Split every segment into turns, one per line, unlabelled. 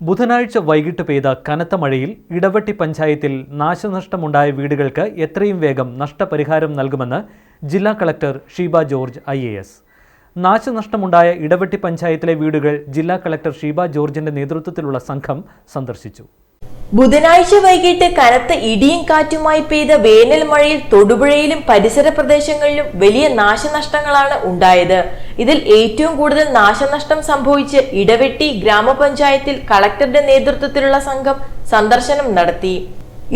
ബുധനാഴ്ച വൈകിട്ട് പെയ്ത കനത്ത മഴയിൽ ഇടവട്ടി പഞ്ചായത്തിൽ നാശനഷ്ടമുണ്ടായ വീടുകൾക്ക് എത്രയും വേഗം നഷ്ടപരിഹാരം നൽകുമെന്ന് ജില്ലാ collector Sheeba George I A S. നാശനഷ്ടമുണ്ടായ Idavetti പഞ്ചായത്തിലെ വീടുകൾ ജില്ലാ കളക്ടർ ഷീബ ജോർജിന്റെ നേതൃത്വത്തിലുള്ള സംഘം സന്ദർശിച്ചു.
ബുധനാഴ്ച വൈകിട്ട് കനത്ത ഇടിയും കാറ്റുമായി പെയ്ത വേനൽ മഴയിൽ തൊടുപുഴയിലും പരിസര പ്രദേശങ്ങളിലും വലിയ നാശനഷ്ടങ്ങളാണ് ഉണ്ടായത്. ഇതിൽ ഏറ്റവും കൂടുതൽ നാശനഷ്ടം സംഭവിച്ച് ഇടവെട്ടി ഗ്രാമപഞ്ചായത്തിൽ കളക്ടറുടെ നേതൃത്വത്തിലുള്ള സംഘം സന്ദർശനം നടത്തി.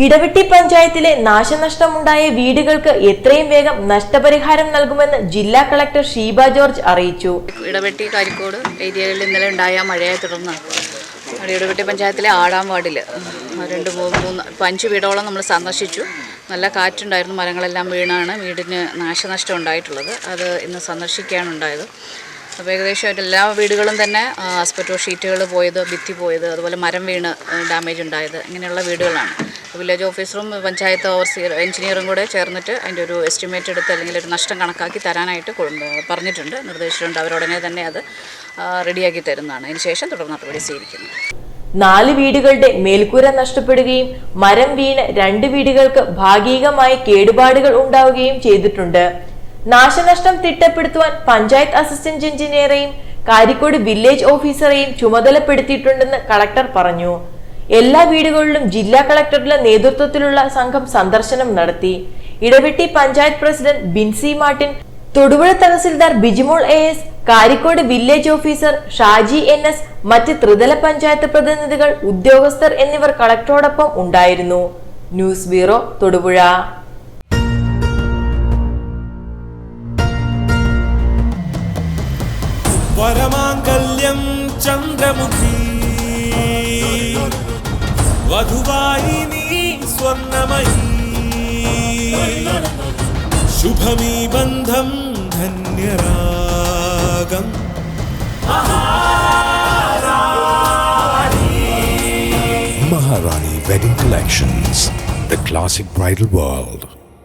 ഇടവെട്ടി പഞ്ചായത്തിലെ നാശനഷ്ടമുണ്ടായ വീടുകൾക്ക് എത്രയും വേഗം നഷ്ടപരിഹാരം നൽകുമെന്ന് ജില്ലാ കളക്ടർ ഷീബ ജോർജ് അറിയിച്ചു.
ഇടവെട്ടി കാരിക്കോട് ഏരിയകളിൽ ഇന്നലെ ഉണ്ടായ മഴയെ തുടർന്ന് ഇടവെട്ടി പഞ്ചായത്തിലെ ആടാം വാർഡിൽ രണ്ട് മൂന്ന് ഇപ്പം അഞ്ച് വീടോളം നമ്മൾ സന്ദർശിച്ചു. നല്ല കാറ്റുണ്ടായിരുന്നു മരങ്ങളെല്ലാം വീണാണ്. വീടിന് നാശനഷ്ടം ഉണ്ടായിട്ടുള്ളത്. അത് ഇന്ന് സന്ദർശിക്കുകയാണ് ഉണ്ടായത്. അപ്പോൾ ഏകദേശം എല്ലാ വീടുകളും തന്നെ ആസ്പെറ്റോ ഷീറ്റുകൾ പോയത് ഭിത്തി പോയത് അതുപോലെ മരം വീണ് ഡാമേജ് ഉണ്ടായത് ഇങ്ങനെയുള്ള വീടുകളാണ്. വില്ലേജ് ഓഫീസറും പഞ്ചായത്ത് ഓവർസിയർ എഞ്ചിനീയറും കൂടെ ചേർന്നിട്ട് അതിന്റെ ഒരു എസ്റ്റിമേറ്റ് എടുത്ത് അല്ലെങ്കിൽ ഒരു നഷ്ടം കണക്കാക്കി തരാനായിട്ട് പറഞ്ഞിട്ടുണ്ട്. നിർദ്ദേശിച്ചിട്ടുണ്ട്. അവരുടനെ തന്നെ അത് റെഡിയാക്കി തരുന്നതാണ്. അതിന് ശേഷം തുടർ നടപടി സ്വീകരിക്കുന്നു.
നാല് വീടുകളുടെ മേൽക്കൂര നഷ്ടപ്പെടുകയും മരം വീണ് രണ്ട് വീടുകൾക്ക് ഭാഗികമായി കേടുപാടുകൾ ഉണ്ടാവുകയും ചെയ്തിട്ടുണ്ട്. നാശനഷ്ടം തിട്ടപ്പെടുത്തുവാൻ പഞ്ചായത്ത് അസിസ്റ്റന്റ് എഞ്ചിനീയറെയും കാരിക്കോട് വില്ലേജ് ഓഫീസറെയും ചുമതലപ്പെടുത്തിയിട്ടുണ്ടെന്ന് കളക്ടർ പറഞ്ഞു. എല്ലാ വീടുകളിലും ജില്ലാ കളക്ടറുടെ നേതൃത്വത്തിലുള്ള സംഘം സന്ദർശനം നടത്തി. Idavetti panchayat president Binsy Martin Thodupuzha tahsildar Bijimol A S Karikode village officer Shaji N S മറ്റ് ത്രിതല പഞ്ചായത്ത് പ്രതിനിധികൾ ഉദ്യോഗസ്ഥർ എന്നിവർ കളക്ടറോടൊപ്പം ഉണ്ടായിരുന്നു.
News bureau Thodupuzha. Chandramukhi സ്വർണമയി ശുഭമീ ബന്ധം ധന്യരാഗം
Maharani Wedding Collections, the classic bridal world.